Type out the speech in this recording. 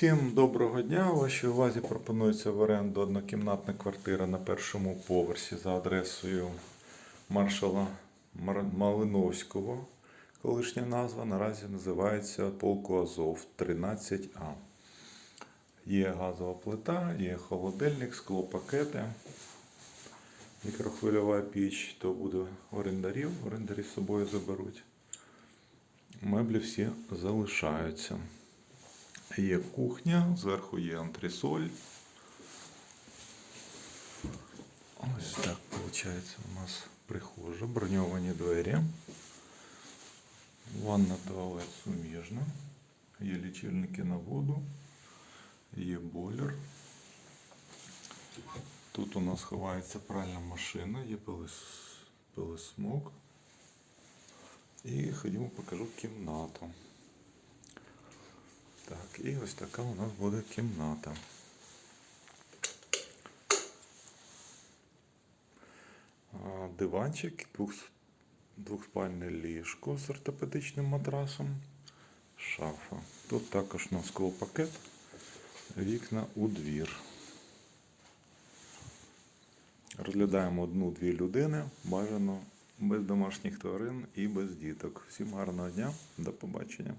Всім доброго дня. Вашій увазі пропонується в оренду однокімнатна квартира на першому поверсі за адресою маршала Малиновського. Колишня назва наразі називається Полку Азов 13А. Є газова плита, є холодильник, склопакети, мікрохвильова піч, то буде орендарів, орендарі з собою заберуть. Меблі всі залишаються. Є кухня, зверху є антресоль. Ось так виходить у нас прихожа, броньовані двері. Ванна туалет суміжна. Є лічильники на воду, є бойлер. Тут у нас ховається пральна машина, є пилис- пилисмок. І ходімо покажу кімнату. Так, і ось така у нас буде кімната. Диванчик, двох- двохспальне ліжко з ортопедичним матрасом, шафа. Тут також у нас склопакет, вікна у двір. Розглядаємо одну-дві людини, бажано без домашніх тварин і без діток. Всім гарного дня, до побачення.